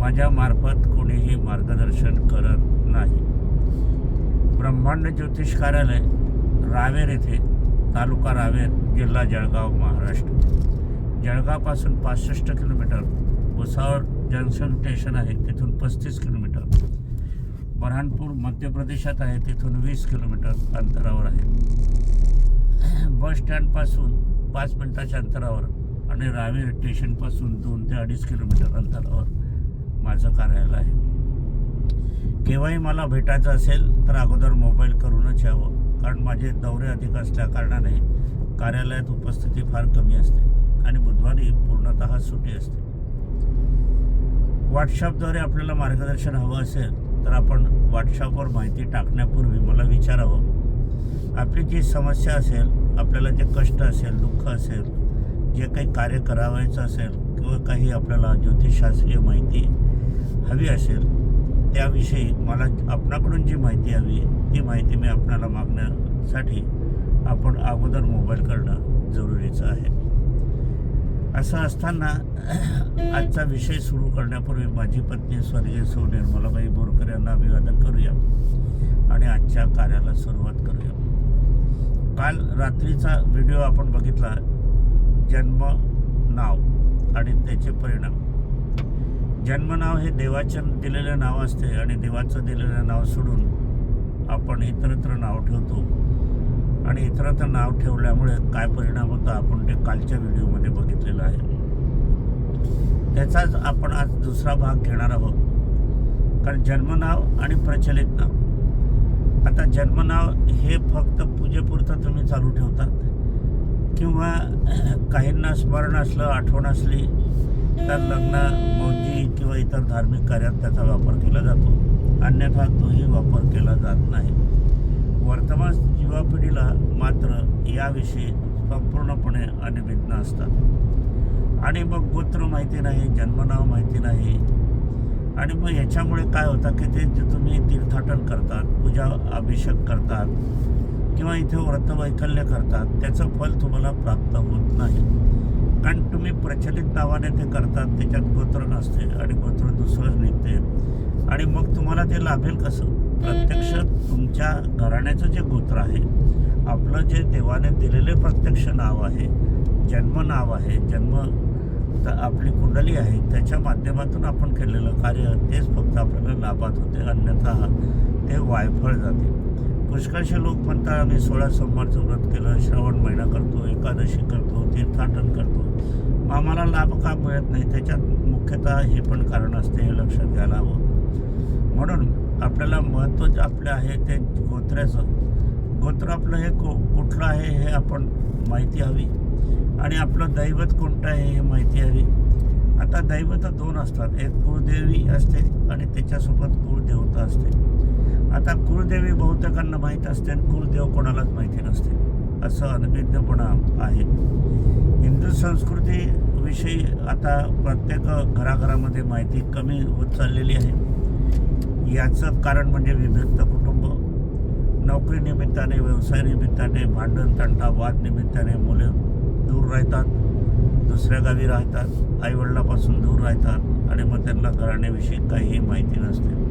माझ्या मार्फत कोणीही मार्गदर्शन करत नाही. ब्रह्मांड ज्योतिष कार्यालय रावेर येथे तालुका रावेर जिल्हा जळगाव महाराष्ट्र. जळगावपासून पासष्ट किलोमीटर भुसावळ जंक्शन स्टेशन आहे तिथून पस्तीस किलोमीटर. बऱ्हाणपूर मध्य प्रदेशात आहे तिथून वीस किलोमीटर अंतरावर आहे. बस स्टँडपासून पाच मिनटाच्या अंतरावर आणि रावेर स्टेशनपासून दोन ते अडीच किलोमीटर अंतरावर. माझं कार्यालय आहे. केव्हाही मला भेटायचं असेल तर अगोदर मोबाईल करूनच यावं. कारण माझे दौरे अधिक असल्या कारणाने कार्यालयात उपस्थिती फार कमी असते आणि बुधवारी पूर्णतः सुटी असते. व्हॉट्सअपद्वारे आपल्याला मार्गदर्शन हवं असेल तर आपण व्हॉट्सअपवर माहिती टाकण्यापूर्वी मला विचारावं. आपली जी समस्या असेल आपल्याला जे कष्ट असेल दुःख असेल जे काही कार्य करावायचं असेल किंवा काही आपल्याला ज्योतिषशास्त्रीय माहिती हवी असेल त्याविषयी मला आपणाकडून जी माहिती हवी ती माहिती मी आपणाला मागण्यासाठी आपण अगोदर मोबाईल करणं जरुरीचं आहे. असं असताना आजचा विषय सुरू करण्यापूर्वी माझी पत्नी स्वर्गीय सौ निर्मलाबाई बोरकर यांना अभिवादन करूया आणि आजच्या कार्याला सुरुवात करूया. काल रात्रीचा व्हिडिओ आपण बघितला जन्म नाव आणि त्याचे परिणाम. जन्मनाव हे देवाच्या दिलेलं नाव असते आणि देवाचं दिलेलं नाव सोडून आपण इतरत्र नाव ठेवतो. आणि इतरत्र नाव ठेवल्यामुळे काय परिणाम होता आपण ते कालच्या व्हिडिओमध्ये बघितलेलं आहे. त्याचाच आपण आज दुसरा भाग घेणार आहोत. कारण जन्मनाव आणि प्रचलित नाव. आता जन्मनाव हे फक्त पूजेपुरतं तुम्ही चालू ठेवतात. किंवा काहींना स्मरण असलं आठवण असली तर लग्न मौजी किंवा इतर धार्मिक कार्यात त्याचा वापर केला जातो. अन्यथा तोही वापर केला जात नाही. वर्तमान युवा पिढीला मात्र याविषयी संपूर्णपणे अनिभिन्न असतात. आणि मग गोत्र माहिती नाही जन्मनाव माहिती नाही. आणि मग याच्यामुळे काय होतं की ते जे तुम्ही तीर्थाटन करतात पूजा अभिषेक करतात किंवा इथे व्रतवैकल्य करतात त्याचं फल तुम्हाला प्राप्त होत नाही. कारण तुम्ही प्रचलित नावाने ते करतात त्याच्यात गोत्र नसते आणि गोत्र दुसरंच निघते. आणि मग तुम्हाला ते लाभेल कसं? प्रत्यक्ष तुमच्या घराण्याचं जे गोत्र आहे आपलं जे देवाने दिलेले प्रत्यक्ष नाव आहे जन्म नाव आहे जन्म आपली कुंडली आहे त्याच्या माध्यमातून आपण केलेलं कार्य तेच फक्त आपल्याला लाभात होते. अन्यथा ते वायफळ जाते. पुष्कळशे लोक म्हणतात आम्ही सोळा सोमवारचं व्रत केलं श्रावण महिना करतो एकादशी करतो तीर्थाटन करतो. मग आम्हाला लाभ का मिळत नाही? त्याच्यात मुख्यतः हे पण कारण असते हे लक्षात घ्यायला हवं. म्हणून आपल्याला महत्त्व जे आपलं आहे ते गोत्र्याचं. गोत्र आपलं हे को कुठलं आहे हे आपण माहिती हवी. आणि आपलं दैवत कोणतं आहे हे माहिती हवी. आता दैवत दोन असतात एक कुळदेवी असते आणि त्याच्यासोबत कुळदेवता असते. आता कुळदेवी बहुतेकांना माहीत असते आणि कुलदेव कोणालाच माहिती नसते. असं अनभिज्ञपणा आहे. हिंदू संस्कृतीविषयी आता प्रत्येक घराघरामध्ये माहिती कमी होत चाललेली आहे. याचं कारण म्हणजे विभक्त कुटुंब. नोकरीनिमित्ताने व्यवसायानिमित्ताने भांडण तंटा वाद निमित्ताने मुले दूर राहतात. दुसऱ्या गावी राहतात. आईवडिलापासून दूर राहतात. आणि मग त्यांना घराण्याविषयी काहीही माहिती नसते.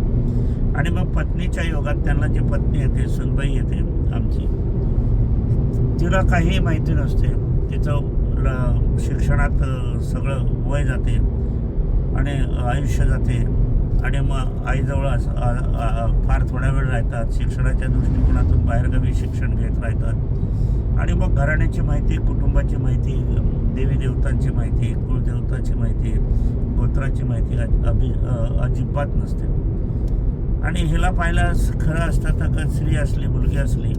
आणि मग पत्नीच्या योगात त्यांना जी पत्नी येते सुनबाई येते आमची तिला काहीही माहिती नसते. तिचं ल शिक्षणात सगळं वय जाते आणि आयुष्य जाते. आणि मग आईजवळ फार थोडा वेळ राहतात. शिक्षणाच्या दृष्टिकोनातून बाहेरगावी शिक्षण घेत राहतात. आणि मग घराण्याची माहिती कुटुंबाची माहिती देवी देवतांची माहिती कुलदेवताची माहिती गोत्राची माहिती अभि अजिबात नसते. आणि हिला पाहिलं खरं असतं तर का स्त्री असली मुलगी असली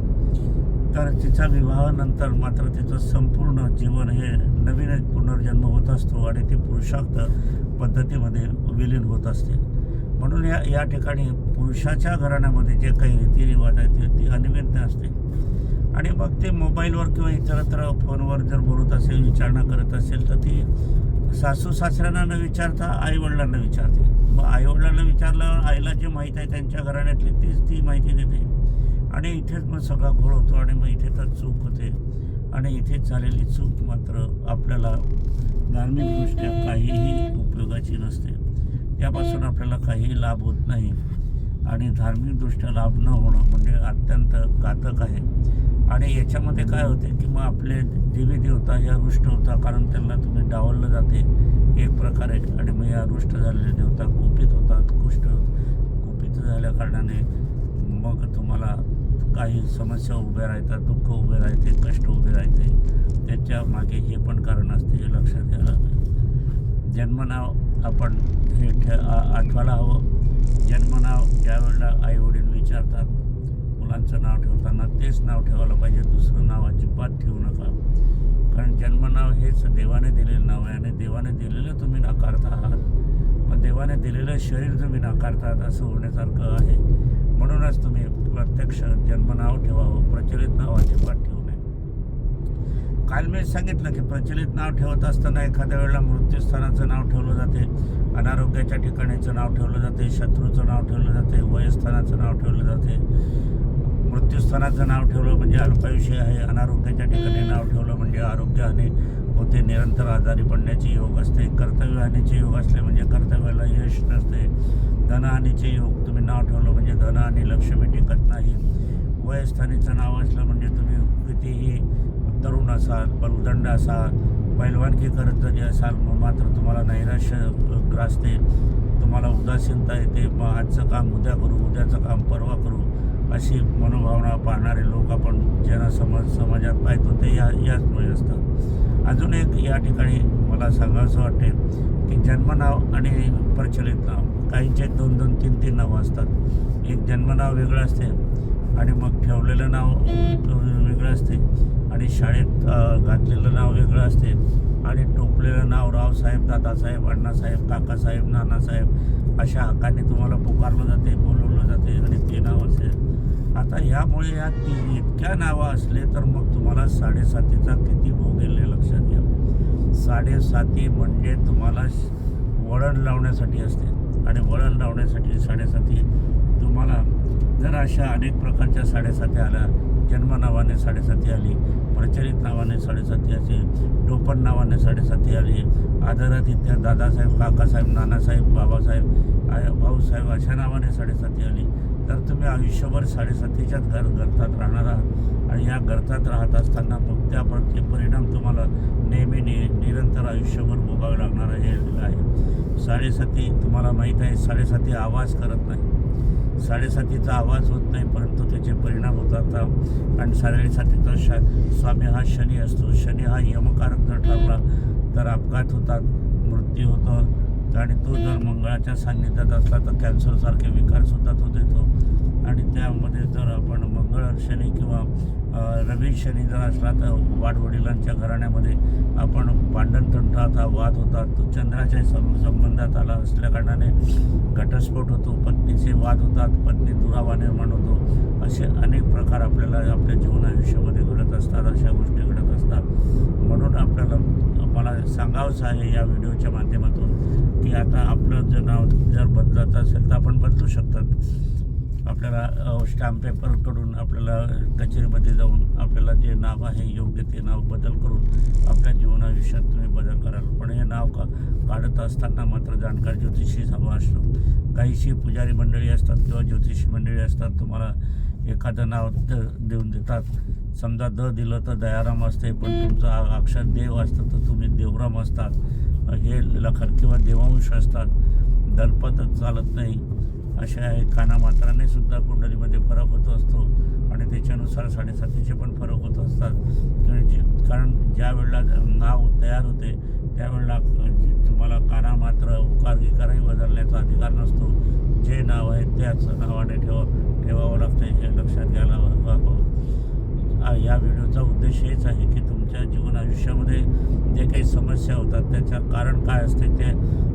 तर तिचा विवाहानंतर मात्र तिचं संपूर्ण जीवन हे नवीन पुनर्जन्म होत असतो आणि ती पुरुषार्थ पद्धतीमध्ये विलीन होत असते. म्हणून या या ठिकाणी पुरुषाच्या घराण्यामध्ये जे काही रीतिरिवाज आहेत ते ती अनियमित असते. आणि मग ते मोबाईलवर किंवा इतरत्र फोनवर जर बोलत असेल विचारणा करत असेल तर ती सासू सासऱ्यांना न विचारता आईवडिलांना विचारते. मग आईवडिलांना विचारल्यावर आईला जे माहीत आहे त्यांच्या घराण्यातली तीच ती माहिती देते. आणि इथेच मग सगळा घोळ होतो आणि मग इथे तर चूक होते. आणि इथेच झालेली चूक मात्र आपल्याला धार्मिकदृष्ट्या काहीही उपयोगाची नसते. त्यापासून आपल्याला काही लाभ होत नाही. आणि धार्मिकदृष्ट्या लाभ न होणं म्हणजे अत्यंत घातक आहे. आणि याच्यामध्ये काय होते की मग आपले देवी देवता या रुष्ट होता कारण त्यांना तुम्ही डावललं जाते. एक प्रकारे आणि मग या रुष्ट झालेले देवता कुपित होतात कुष्ट कुपित झाल्या कारणाने मग तुम्हाला काही समस्या उभ्या राहतात दुःख उभे राहते कष्ट उभे राहते. त्याच्यामागे हे पण कारण असते हे लक्षात घ्यायला हवं जन्मनाव आपण हे ठे आठवायला हवं. जन्मनाव ज्यावेळेला आईवडील विचारतात. मुलांचं नाव ठेवताना तेच नाव ठेवायला पाहिजे दुसरं नाव अजिबात ठेवू नका. कारण जन्मनाव हेच देवाने दिलेलं नाव आहे आणि देवाने दिलेलं तुम्ही नाकारता आहात. पण देवाने दिलेलं शरीर तुम्ही नाकारतात असं होण्यासारखं आहे. म्हणूनच तुम्ही प्रत्यक्ष जन्मनाव ठेवावं प्रचलित नाव अजिबात ठेवू नये. काल मी सांगितलं की प्रचलित नाव ठेवत असताना एखाद्या वेळेला मृत्यूस्थानाचं नाव ठेवलं जाते अनारोग्याच्या ठिकाणीचं नाव ठेवलं जाते शत्रूचं नाव ठेवलं जाते वयस्थानाचं नाव ठेवलं जाते. मृत्यूस्थानाचं नाव ठेवलं म्हणजे अल्पायुष्य आहे अनारोग्याच्या ठिकाणी नाव ठेवलं म्हणजे आरोग्याने होते निरंतर आजारी पडण्याचे योग असते कर्तव्यहानीचे योग असले म्हणजे कर्तव्याला यश नसते धनहानीचे योग तुम्ही नाव ठेवलं म्हणजे धनहानी लक्ष्मी टिकत नाही. वयस्थानीचं नाव असलं म्हणजे तुम्ही कितीही तरुण असाल बलदंड असाल पैलवानकी करत जरी असाल मग मात्र तुम्हाला नैराश्य ग्रासते तुम्हाला उदासीनता येते मग आजचं काम उद्या करू उद्याचं काम परवा करू अशी मनोभावना पाहणारे लोक आपण ज्यांना समज समाजात पाहतो ते या याचमुळे असतात. अजून एक या ठिकाणी मला सांगावंसं वाटते की जन्मनाव आणि प्रचलित नाव काहींचे दोन दोन तीन तीन नावं असतात. एक जन्मनाव वेगळं असते आणि मग ठेवलेलं नाव वेगळं असते आणि शाळेत घातलेलं नाव वेगळं असते आणि टोपलेलं नाव रावसाहेब दादासाहेब अण्णासाहेब काकासाहेब नानासाहेब अशा हक्काने तुम्हाला पुकारलं जाते बोलवलं जाते आणि ते नाव असेल आता ह्यामुळे या ती इतक्या नावं असले तर मग तुम्हाला साडेसातीचा किती भोगेल हे लक्षात घ्या. साडेसाती म्हणजे तुम्हाला श- वळण लावण्यासाठी असते. आणि वळण लावण्यासाठी साडेसाती तुम्हाला जर अशा अनेक प्रकारच्या साडेसाती आल्या जन्म नावाने साडेसाती आली प्रचलित नावाने साडेसाती असे टोपण नावाने साडेसाती आली आदरात इत्या दादासाहेब काकासाहेब नानासाहेब बाबासाहेब भाऊसाहेब अशा नावाने साडेसाती आली तर तुम्ही आयुष्यभर साडेसातीच्याच घर गर्तात राहणार आहात. आणि या गर्तात राहत असताना मग त्या परिणाम तुम्हाला नेहमी नि निरंतर आयुष्यभर भोगावे लागणार हे आहे. साडेसाती तुम्हाला माहीत आहे साडेसाती आवाज करत नाही. साडेसातीचा आवाज होत नाही परंतु त्याचे परिणाम होतात. आणि साडेसातीचा श स्वामी हा शनी असतो. शनी हा यमकारक जर ठरला तर अपघात होतात मृत्यू होतो. आणि तो जर मंगळाच्या सान्निध्यात असला तर कॅन्सरसारखे विकारसुद्धा तो देतो. आणि त्यामध्ये जर आपण मंगळ शनी किंवा रवी शनी जर असला तर वाडवडिलांच्या घराण्यामध्ये आपण भांडणतंट आता वाद होतात तो चंद्राच्या संबंधात आला असल्या कारणाने घटस्फोट होतो. पत्नीचे वाद होतात. पत्नी दुरावा निर्माण असे अनेक प्रकार आपल्याला आपल्या जीवन आयुष्यामध्ये घडत असतात अशा गोष्टी घडत असतात. म्हणून आपल्याला मला सांगावंसं आहे या व्हिडिओच्या माध्यमातून की आता आपलं जर नाव जर बदलत असेल तर आपण बदलू शकतात. आपल्याला स्टॅम्प पेपरकडून आपल्याला कचेरीमध्ये जाऊन आपल्याला जे नाव आहे योग्य ते नाव बदल करून आपल्या जीवन आयुष्यात तुम्ही बदल कराल. पण हे नाव का काढत असताना मात्र जाणकार ज्योतिषी हवा असतो. काहीशी पुजारी मंडळी असतात किंवा ज्योतिषी मंडळी असतात तुम्हाला एखादं नाव द देऊन देतात. समजा द दिलं तर दयाराम असते पण तुमचं अक्षर देव असतं तर तुम्ही देवराम असतात. हे लखन किंवा देवांश असतात. दलपतच चालत नाही. अशा आहे कानामात्राने सुद्धा कुंडलीमध्ये फरक होत असतो आणि त्याच्यानुसार साडेसातीचे पण फरक होत असतात. जे कारण ज्या वेळेला नाव तयार होते त्यावेळेला जे तुम्हाला कानामात्र उकार विकारही बदलण्याचा अधिकार नसतो. जे नाव आहे त्याच नावाने ठेवा. ठेवावं लागतं हे लक्षात घ्यायला हवं या व्हिडिओचा उद्देश हेच आहे की तुमच्या जीवन आयुष्यामध्ये जे काही समस्या होतात त्याचं कारण काय असते ते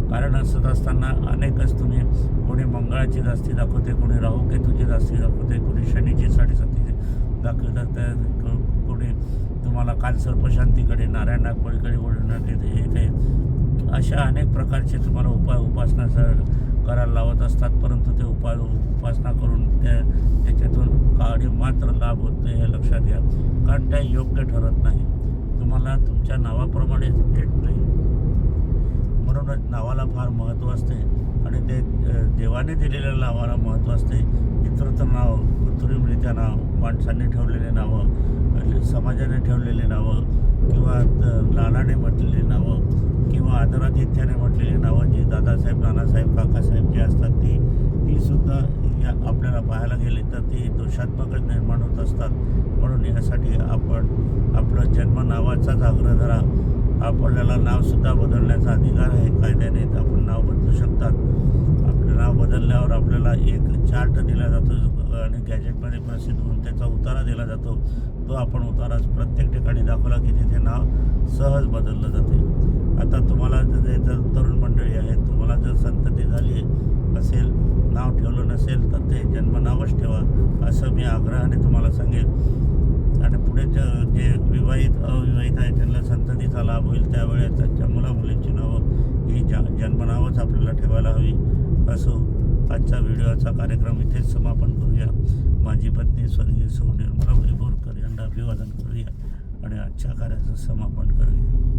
कारण असत असताना अनेकच तुम्ही कोणी मंगळाची जास्ती दाखवते कोणी राहू केतूची जास्ती दाखवते कोणी शनीची साडेसातीची दाखवतात त्या कोणी तुम्हाला काल सर्पशांतीकडे नारायण नागपळीकडे ओढण्यात येते अशा अनेक प्रकारचे तुम्हाला उपाय उपासना करायला लावत असतात परंतु ते उपाय उपासना करून त्या त्याच्यातून काळी मात्र लाभ होत नाही हे लक्षात घ्या. कारण त्या योग्य ठरत नाही. तुम्हाला तुमच्या नावाप्रमाणेच भेट नाही. म्हणूनच नावाला फार महत्त्व असते. आणि ते देवाने दिलेल्या नावाला महत्त्व असते. इतरत्र नाव कृत्रिमरित्या नाव माणसांनी ठेवलेले नावं समाजाने ठेवलेले नावं किंवा लालाने म्हटलेली नावं किंवा आदरातिथ्याने म्हटलेली नावं जी दादासाहेब नानासाहेब काकासाहेब जे असतात ती ती सुद्धा या आपल्याला पाहायला गेली तर ती दोषात्मकच निर्माण होत असतात. म्हणून यासाठी आपण आपलं जन्म नावाचाच आग्रह धरा आपल्याला नावसुद्धा बदलण्याचा अधिकार आहे. कायद्याने तर आपण नाव बदलू शकतात. आपलं नाव बदलल्यावर आपल्याला एक चार्ट दिला जातो आणि गॅजेटमध्ये प्रसिद्ध होऊन त्याचा उतारा दिला जातो. तो आपण उताराच प्रत्येक ठिकाणी दाखवला की तिथे नाव सहज बदललं जाते. आता तुम्हाला जर तरुण मंडळी आहेत तुम्हाला जर संतती झाली असेल नाव ठेवलं नसेल तर ते जन्मनावच ठेवा असं मी आग्रहाने तुम्हाला सांगेन. आणि पुढे ज जे विवाहित अविवाहित आहे त्यांना संततीचा लाभ होईल त्यावेळेस त्यांच्या मुलामुलींची नावं ही ज जन्मनावच आपल्याला ठेवायला हवी. असो आजचा व्हिडिओचा कार्यक्रम इथेच समापन करूया. माझी पत्नी स्वर्गीय सौ निर्मलाबाई बोरकर यांना अभिवादन करूया आणि आजच्या कार्याचं समापन करूया.